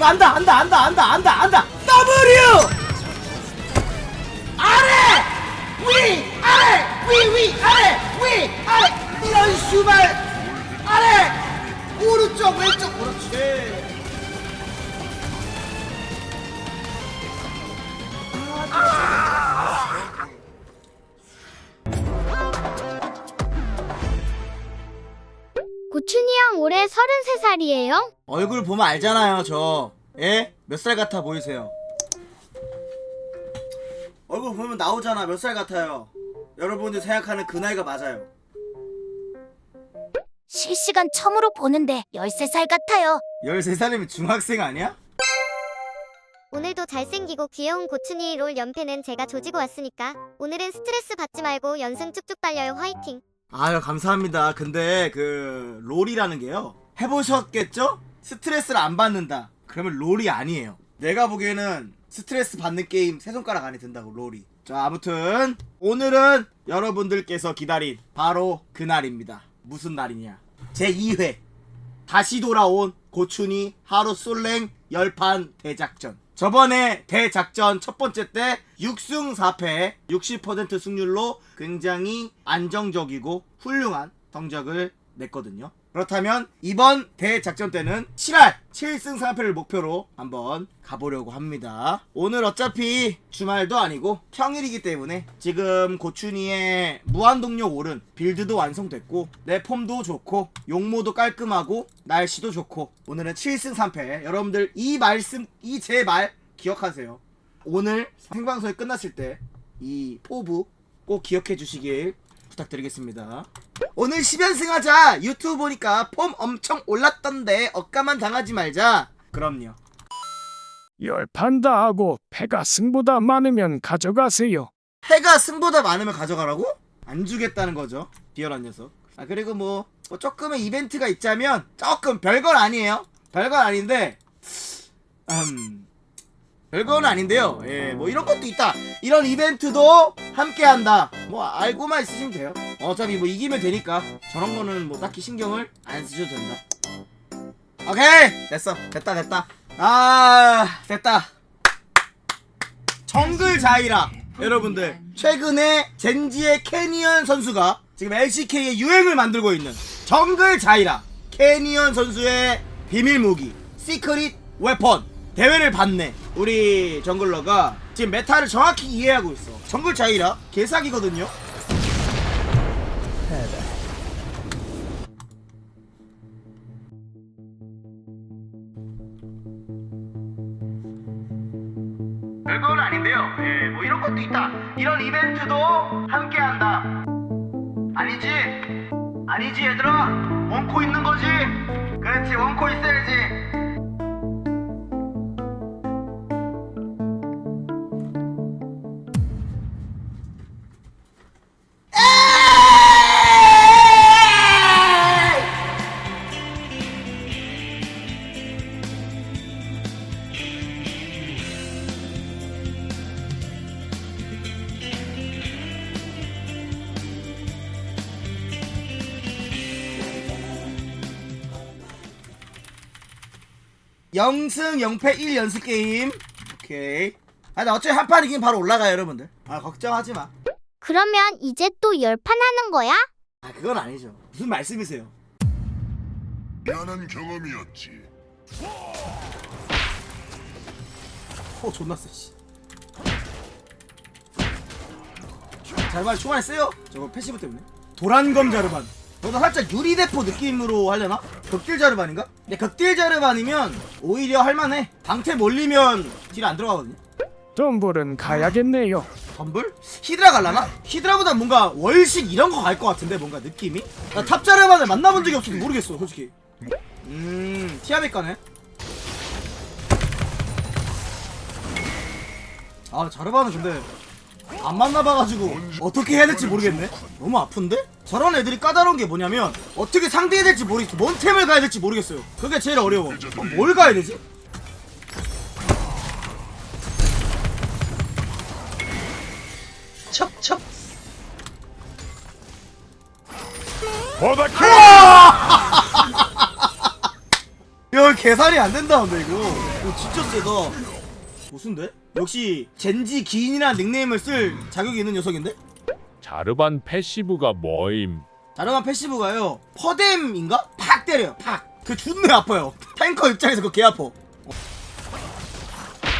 이거 안다 안다 안다 안다 안다 안다. W! 아래! 위! 아래! 위 위! 아래! 위! 아래! 이런 슈발! 아래! 오른쪽 왼쪽. 그렇지 고춘이 형 올해 33살이에요? 얼굴 보면 알잖아요 저 예? 몇 살 같아 보이세요 얼굴 보면 나오잖아 몇 살 같아요 여러분들 생각하는 그 나이가 맞아요 실시간 처음으로 보는데 13살 같아요. 13살이면 중학생 아니야? 오늘도 잘생기고 귀여운 고춘이 롤 연패는 제가 조지고 왔으니까 오늘은 스트레스 받지 말고 연승 쭉쭉 달려요 화이팅 아유 감사합니다. 근데 그 롤이라는 게요 해보셨겠죠? 스트레스를 안 받는다. 그러면 롤이 아니에요. 내가 보기에는 스트레스 받는 게임 세 손가락 안에 든다고 롤이. 자 아무튼 오늘은 여러분들께서 기다린 바로 그날입니다. 무슨 날이냐? 제 2회. 다시 돌아온 고춘이 하루 솔랭 열판 대작전. 저번에 대작전 첫 번째 때 6승 4패 60% 승률로 굉장히 안정적이고 훌륭한 성적을 냈거든요. 그렇다면 이번 대작전 때는 7할 7승 3패를 목표로 한번 가보려고 합니다. 오늘 어차피 주말도 아니고 평일이기 때문에 지금 고춘이의 무한동력 오른 빌드도 완성됐고 내 폼도 좋고 용모도 깔끔하고 날씨도 좋고 오늘은 7승 3패 여러분들 이 말씀 이 제 말 기억하세요. 오늘 생방송이 끝났을 때 이 포부 꼭 기억해 주시길 부탁드리겠습니다. 오늘 10연승 하자! 유튜브 보니까 폼 엄청 올랐던데 억까만 당하지 말자. 그럼요. 열판 다 하고 패가 승보다 많으면 가져가세요. 해가 승보다 많으면 가져가라고? 안 주겠다는 거죠. 비열한 녀석. 아 그리고 뭐, 뭐 조금의 이벤트가 있자면 조금 별건 아니에요. 별건 아닌데 음 별건 아닌데요. 예, 뭐 이런 것도 있다. 이런 이벤트도 함께 한다. 뭐 알고만 있으시면 돼요. 어차피 뭐 이기면 되니까 저런 거는 뭐 딱히 신경을 안 쓰셔도 된다. 오케이 됐어 됐다 됐다 아 됐다 정글 자이라 여러분들 최근에 젠지의 캐니언 선수가 지금 LCK의 유행을 만들고 있는 정글 자이라 캐니언 선수의 비밀 무기 시크릿 웨펀 대회를 봤네 우리 정글러가 지금 메타를 정확히 이해하고 있어 정글 자이라 개사기거든요 별건 아닌데요. 예, 뭐 이런 것도 있다. 이런 이벤트도 함께 한다. 아니지? 아니지 얘들아. 원코 있는 거지? 그렇지 원코 있어야지. 0승 0패 1연습 게임. 오케이. 아, 나 어차피 한판 이기면 바로 올라가요, 여러분들. 아, 걱정하지 마. 그러면 이제 또 열판 하는 거야? 아, 그건 아니죠. 무슨 말씀이세요? 미안한 경험이었지. 어, 존나 세, 씨. 자르반 총알 세요? 저거 패시브 때문에. 도란검 자르반. 너도 살짝 유리대포 느낌으로 하려나? 극딜 자르반인가? 근데 극딜 자르반이면 오히려 할만해. 방태 몰리면 딜 안 들어가거든요. 덤불은 가야겠네요. 덤블? 히드라 갈라나? 히드라보다 뭔가 월식 이런 거 갈 것 같은데 뭔가 느낌이? 나 탑자르반을 만나본 적이 없어서 모르겠어 솔직히 음 티아벳 가네 아 자르반은 근데 안 만나봐가지고 어떻게 해야 될지 모르겠네. 너무 아픈데? 저런 애들이 까다로운 게 뭐냐면 어떻게 상대해야 될지 모르겠어. 뭔 템을 가야 될지 모르겠어요. 그게 제일 어려워. 그럼 뭘 가야 되지? 보다 야 계산이 안 된다는데 이거. 이거 진짜 세다. 무슨데? 역시 젠지 기인이라는 닉네임을 쓸 자격이 있는 녀석인데? 자르반 패시브가 뭐임? 자르반 패시브가요 퍼뎀인가? 팍 때려요 팍그 존나 아파요 탱커 입장에서 그거 개 아파 어.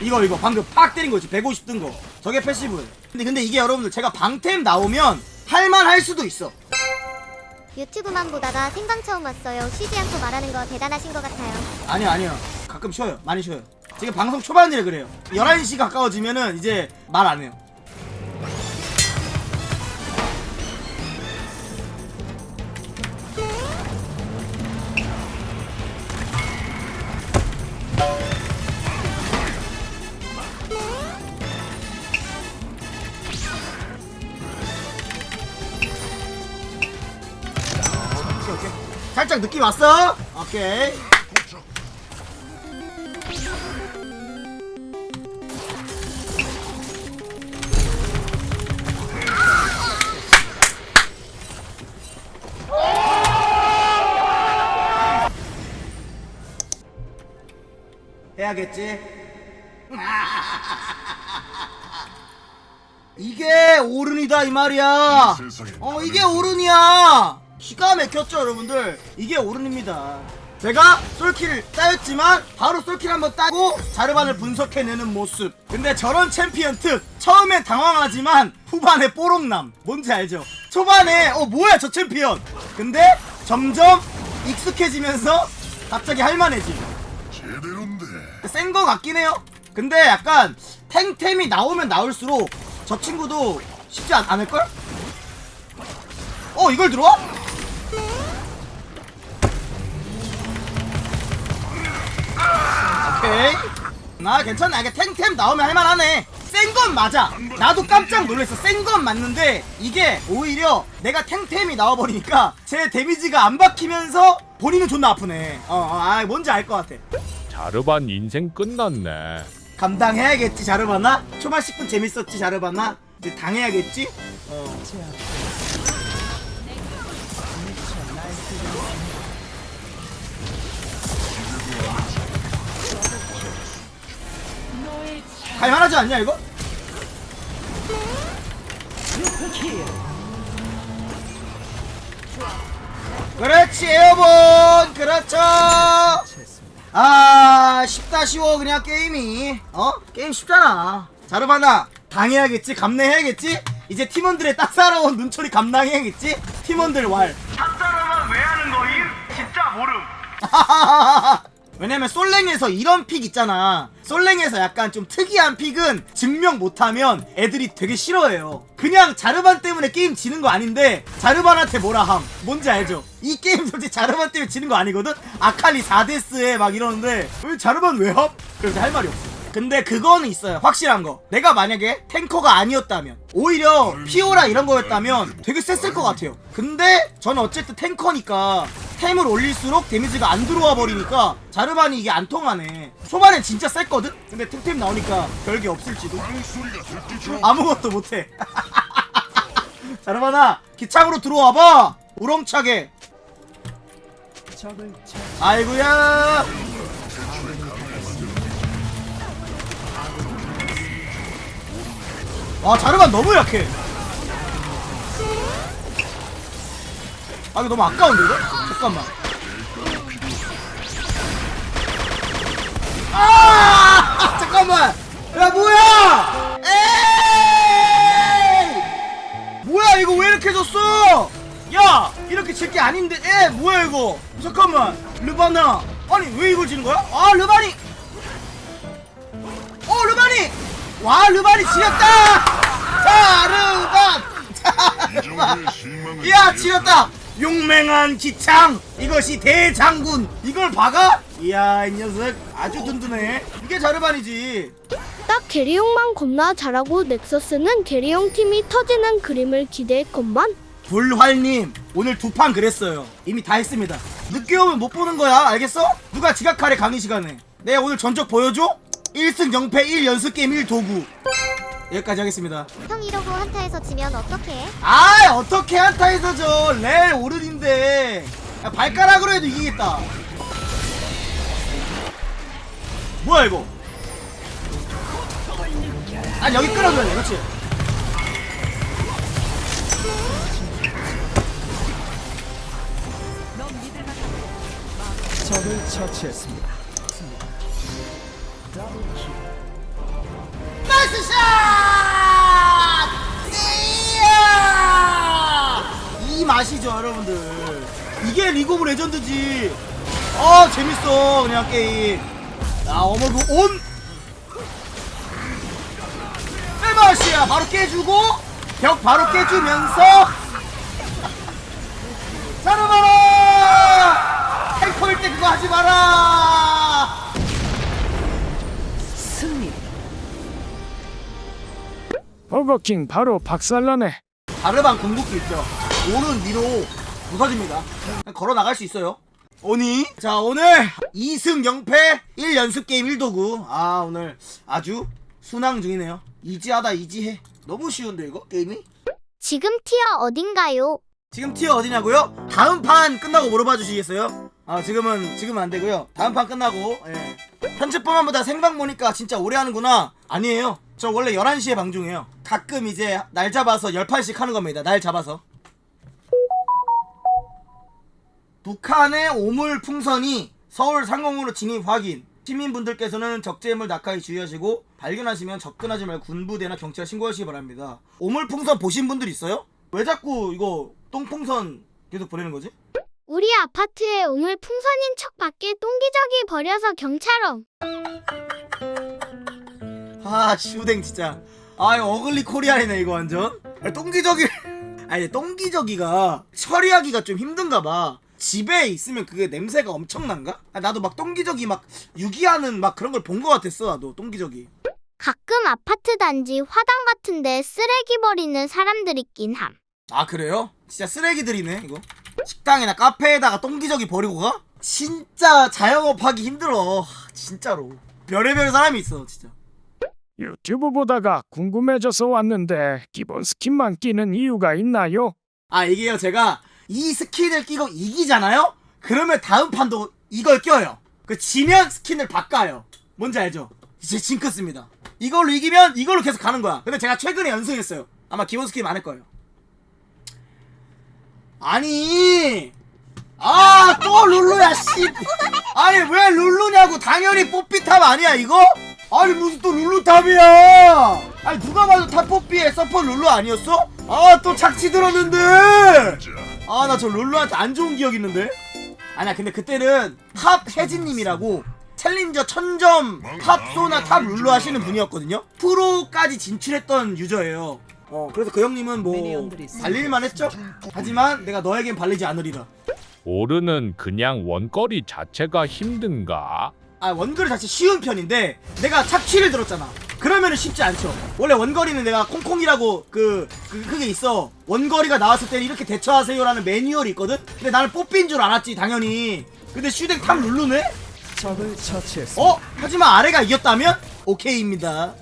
이거 이거 방금 팍 때린 거 있지 150 뜬 거 저게 패시브예요 근데 근데 이게 여러분들 제가 방템 나오면 할만 할 수도 있어 유튜브만 보다가 생방 처음 왔어요. 쉬지 않고 말하는 거 대단하신 것 같아요. 아니요 아니요 가끔 쉬어요 많이 쉬어요 지금 방송 초반이라 그래요. 11시 가까워지면은 이제 말 안 해요. 느낌 왔어? 오케이 해야겠지? 이게 오른이다 이 말이야. 어 이게 오른이야. 기가 막혔죠 여러분들. 이게 오른입니다. 제가 솔킬을 따였지만 바로 솔킬 한번 따고 자르반을 분석해내는 모습. 근데 저런 챔피언 특 처음엔 당황하지만 후반에 뽀록남. 뭔지 알죠? 초반에 어 뭐야 저 챔피언. 근데 점점 익숙해지면서 갑자기 할만해지. 센 거 같긴 해요. 근데 약간 탱템이 나오면 나올수록 저 친구도 쉽지 않, 않을걸? 어 이걸 들어와? 오케이. 나 괜찮아. 이게 탱템 나오면 할만하네. 센 건 맞아. 나도 깜짝 놀랐어. 센 건 맞는데 이게 오히려 내가 탱템이 나와버리니까 제 데미지가 안 박히면서 본인은 존나 아프네. 어, 어, 아 뭔지 알 것 같아 자르반 인생 끝났네. 감당해야겠지 자르바나? 초반 10분 재밌었지 자르바나? 이제 당해야겠지? 어. 할만하지 않냐 이거? 그렇지 에어본 그렇죠 아 쉽다 쉬워 그냥 게임이. 어? 게임 쉽잖아. 자르바나 당해야겠지? 감내해야겠지? 이제 팀원들의 따사로운 눈초리 감당해야겠지? 팀원들 왈. 탑사람은 왜 하는 거임? 진짜 모름 왜냐면 솔랭에서 이런 픽 있잖아 솔랭에서 약간 좀 특이한 픽은 증명 못하면 애들이 되게 싫어해요 그냥 자르반 때문에 게임 지는 거 아닌데 자르반한테 뭐라 함 뭔지 알죠? 이 게임 솔직히 자르반 때문에 지는 거 아니거든? 아칼리 4데스에 막 이러는데 왜 자르반 왜 함? 그래서 할 말이 없어 근데 그거는 있어요. 확실한 거. 내가 만약에 탱커가 아니었다면 오히려 피오라 이런 거였다면 되게 셌을 것 같아요. 근데 저는 어쨌든 탱커니까 템을 올릴수록 데미지가 안 들어와 버리니까 자르반이 이게 안 통하네. 초반엔 진짜 셌거든? 근데 템템 나오니까 별게 없을지도. 아무것도 못해. 자르반아 기창으로 들어와봐. 우렁차게. 아이고야 와 자르반 너무 약해. 아 이거 너무 아까운데 이거? 잠깐만. 아! 잠깐만! 야 뭐야! 뭐야 이거 왜 이렇게 졌어? 야 이렇게 질 게 아닌데 에 뭐야 이거? 잠깐만 르바나. 아니 왜 이걸 지는 거야? 아 르바니! 어 르바니 와 르바니 지렸다! 자 르반. 이야 지렸다! 용맹한 기창! 이것이 대장군! 이걸 박아? 이야 이 녀석. 아주 든든해. 이게 자르반이지. 딱 게리용만 겁나 잘하고 넥서스는 게리용 팀이 터지는 그림을 기대했건만. 불활님 오늘 두 판 그랬어요. 이미 다 했습니다. 늦게 오면 못 보는 거야 알겠어? 누가 지각하래 강의 시간에. 내가 오늘 전적 보여줘? 1승 0패 1연습 게임 1도구. 여기까지 하겠습니다. 형 이러고 한타에서 지면 어떡해? 아 어떻게 한타에서 저렐 오른인데. 야, 발가락으로 해도 이기겠다. 뭐야 이거? 아 여기 끌어줘야 돼 그렇지 적을 처치했습니다. 나이스 샷! 이야! 이 맛이죠 여러분들. 이게 리그 오브 레전드지. 아 재밌어 그냥 게임. 야 어머그 온! 빼맛이야 바로 깨주고 벽 바로 깨주면서. 자르마라! 탱커일 때 그거 하지 마라 버거킹 바로 박살나네. 바르반 궁극기 있죠. 오른 위로 부서집니다. 그냥 걸어 나갈 수 있어요. 오니 자 오늘 2승 0패 1연습 게임 1도구 아 오늘 아주 순항 중이네요. 이지하다 이지해. 너무 쉬운데 이거 게임이? 지금 티어 어딘가요? 지금 티어 어디냐고요? 다음 판 끝나고 물어봐 주시겠어요? 아 지금은 지금은 안 되고요. 다음 판 끝나고 예. 편집본만보다 생방 보니까 진짜 오래 하는구나. 아니에요. 저 원래 11시에 방중해요. 가끔 이제 날 잡아서 18씩 하는 겁니다. 날 잡아서. 북한의 오물 풍선이 서울 상공으로 진입 확인. 시민분들께서는 적재물 낙하에 주의하시고 발견하시면 접근하지 말고 군부대나 경찰 신고하시기 바랍니다. 오물 풍선 보신 분들 있어요? 왜 자꾸 이거 똥풍선 계속 보내는 거지? 우리 아파트에 오물 풍선인 척 밖에 똥기저귀 버려서 경찰럼. 아 슈댕 진짜. 아 이거 어글리 코리아이네 이거 완전. 아니, 똥기저귀. 아니 똥기저귀가 처리하기가 좀 힘든가 봐. 집에 있으면 그게 냄새가 엄청난가? 아, 나도 막 똥기저귀 막 유기하는 막 그런 걸본거 같았어 나도 똥기저귀. 가끔 아파트 단지 화단 같은데 쓰레기 버리는 사람들 있긴 함. 아 그래요? 진짜 쓰레기들이네 이거. 식당이나 카페에다가 똥기저귀 버리고 가? 진짜 자영업하기 힘들어. 하, 진짜로. 별의별 사람이 있어 진짜 유튜브 보다가 궁금해져서 왔는데 기본 스킨만 끼는 이유가 있나요? 아 이게요. 제가 이 스킨을 끼고 이기잖아요? 그러면 다음 판도 이걸 껴요. 그 지면 스킨을 바꿔요. 뭔지 알죠? 이제 징크스입니다. 이걸로 이기면 이걸로 계속 가는 거야. 근데 제가 최근에 연승했어요. 아마 기본 스킨 많을 거예요. 아니 아 또 룰루야 씨. 아니 왜 룰루냐고. 당연히 뽀삐탑 아니야 이거? 아니 무슨 또 룰루탑이야? 아니 누가 봐도 탑 뽀삐에 서퍼 룰루 아니었어? 아 또 착취 들었는데! 아 나 저 룰루한테 안 좋은 기억 있는데? 아니야 근데 그때는 탑 혜진님이라고 챌린저 천점 탑소나 탑 룰루 하시는 분이었거든요? 프로까지 진출했던 유저예요. 어 그래서 그 형님은 뭐 발릴만 했죠? 하지만 내가 너에겐 발리지 않으리라. 오르는 그냥 원거리 자체가 힘든가? 아 원거리 자체 쉬운 편인데 내가 착취를 들었잖아 그러면은 쉽지 않죠 원래 원거리는 내가 콩콩이라고 그, 그 그게 있어 원거리가 나왔을 때는 이렇게 대처하세요라는 매뉴얼이 있거든 근데 나는 뽀삐인 줄 알았지 당연히 근데 슈댕 탑 룰루네? 적을 처치했습니다. 어? 하지만 아래가 이겼다면? 오케이입니다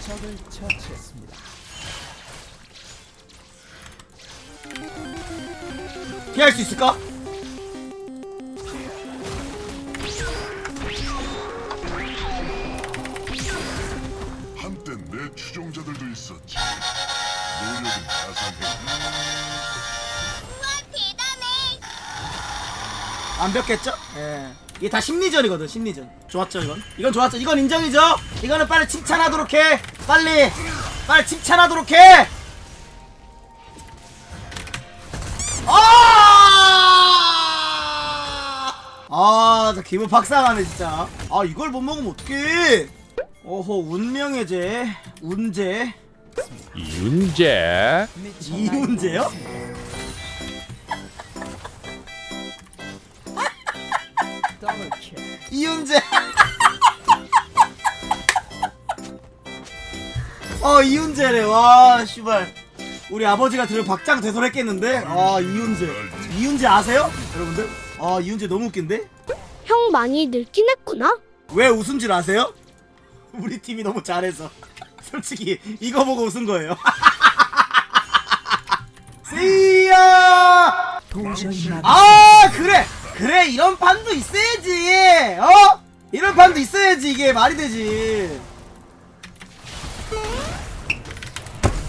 적을 처치했습니다. 피할 수 있을까? 한땐 내 추종자들도 있었지. 노력은 가상해. 안 벽겠죠? 예. 이게 다 심리전이거든, 심리전. 좋았죠, 이건? 이건 좋았죠. 이건 인정이죠? 이거는 빨리 칭찬하도록 해! 빨리! 빨리 칭찬하도록 해! 아! 아, 나 기분 박상하네, 진짜. 아, 이걸 못 먹으면 어떡해! 오호, 운명의 죄, 운죄, 이은재? 이운죄요? 이윤재 어 이윤재래 와 씨발 우리 아버지가 들으면 박장 대소했겠는데 아 이윤재 이윤재 아세요 여러분들 아 이윤재 너무 웃긴데? 형 많이 늙긴 했구나. 왜 웃은 줄 아세요? 우리 팀이 너무 잘해서. 솔직히 이거 보고 웃은 거예요. ya 아 그래! 그래 이런 판도 있어야지. 어? 이런 판도 있어야지 이게 말이 되지.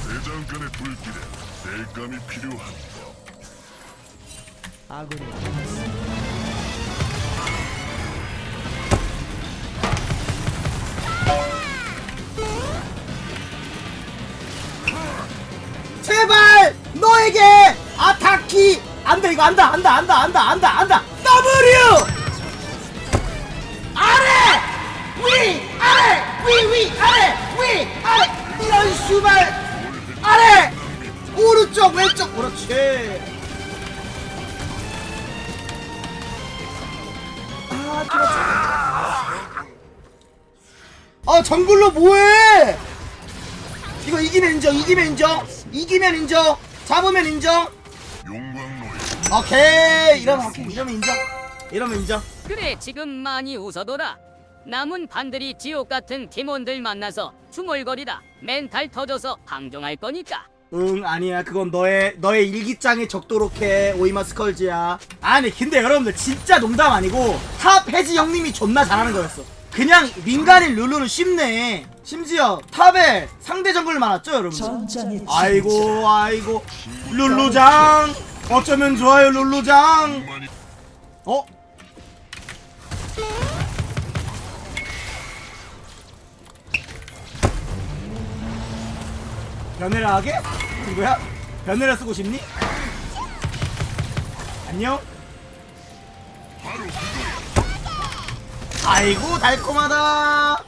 대장간의 불길에 대감이 필요한 제발 너에게 아타키! 안돼 이거 안다 안다 안다 안다 안다 안다! W! 아래! 위! 아래! 위 위! 아래! 위! 아래! 이런 슈발! 아래! 오른쪽 왼쪽! 그렇지 아 정글로 뭐해? 이거 이기면 인정 이기면 인정 이기면 인정 잡으면 인정. 오케이 이러면 오케이 이러면 인정 이러면 인정. 그래 지금 많이 웃어둬라. 남은 판들이 지옥 같은 팀원들 만나서 중얼거리다. 멘탈 터져서 방종할 거니까 응 아니야. 그건 너의 너의 일기장에 적도록 해 오이마 스컬즈야. 아니 근데 여러분들 진짜 농담 아니고 탑 해지 형님이 존나 잘하는 거였어. 그냥 민간인 룰루는 쉽네. 심지어 탑에 상대 정글 많았죠 여러분들? 아이고 아이고. 룰루장! 어쩌면 좋아요 룰루장! 어? 변해를 하게? 친구야? 변해를 쓰고 싶니? 안녕? 아이고 달콤하다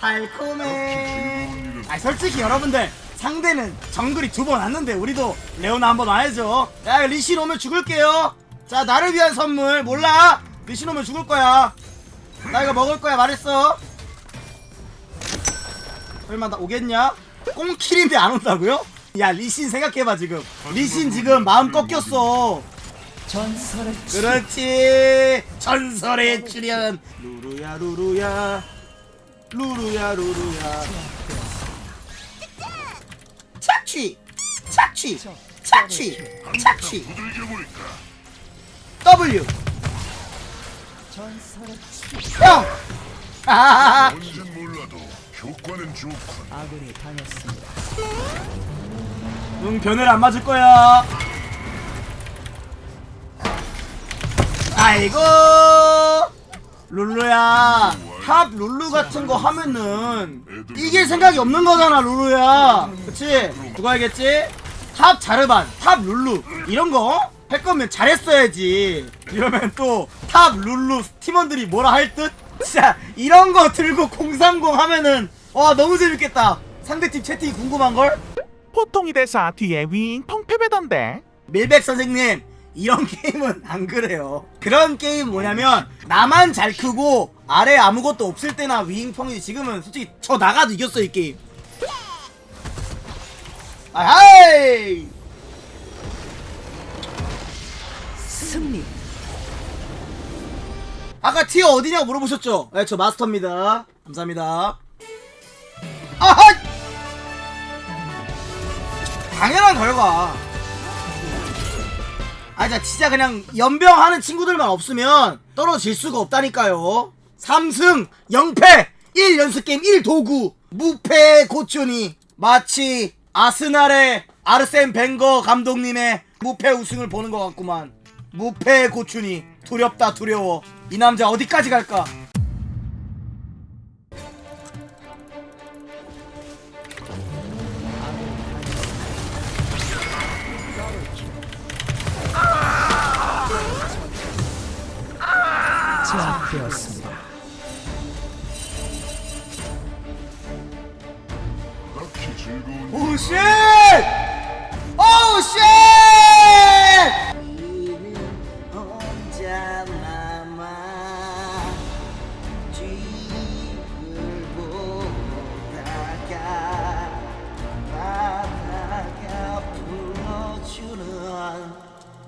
달콤해 아 솔직히 여러분들 상대는 정글이 두 번 왔는데 우리도 레오나 한 번 와야죠 야 리신 오면 죽을게요 자 나를 위한 선물 몰라 리신 오면 죽을 거야 나 이거 먹을 거야 말했어 설마 나 오겠냐? 꽁킬인데 안 온다고요? 야 리신 생각해봐 지금. 리신 지금 마음 꺾였어. 그렇지. 전설의 출연. 루루야 루루야. 루루야 루루야. 착취. 착취. 착취. 착취. W. 형. 아하하 뭔진 몰라도 효과는 좋군. 응 변을 안 맞을 거야. 아이고! 룰루야 탑 룰루 같은 거 하면은 이길 생각이 없는 거잖아 룰루야. 그치? 누가 알겠지? 탑 자르반 탑 룰루. 이런 거 할 거면 잘했어야지. 이러면 또 탑 룰루 팀원들이 뭐라 할 듯 진짜 이런 거 들고 030 하면은 와 너무 재밌겠다. 상대팀 채팅이 궁금한 걸? 보통이 대사 뒤에 윙 펑 패배던데. 밀백 선생님 이런 게임은 안 그래요. 그런 게임 뭐냐면 나만 잘 크고 아래 아무것도 없을 때나 윙펑이지 지금은 솔직히 저 나가도 이겼어 이 게임. 아하이! 승리 아까 티어 어디냐고 물어보셨죠? 네, 저 마스터입니다 감사합니다 아하 당연한 결과 아, 자, 진짜 그냥 연병하는 친구들만 없으면 떨어질 수가 없다니까요. 3승 0패 1연습 게임 1도구 무패 고춘이 마치 아스날의 아르센 벵거 감독님의 무패 우승을 보는 것 같구만. 무패 고춘이 두렵다 두려워. 이 남자 어디까지 갈까? 즐거운 오쉣!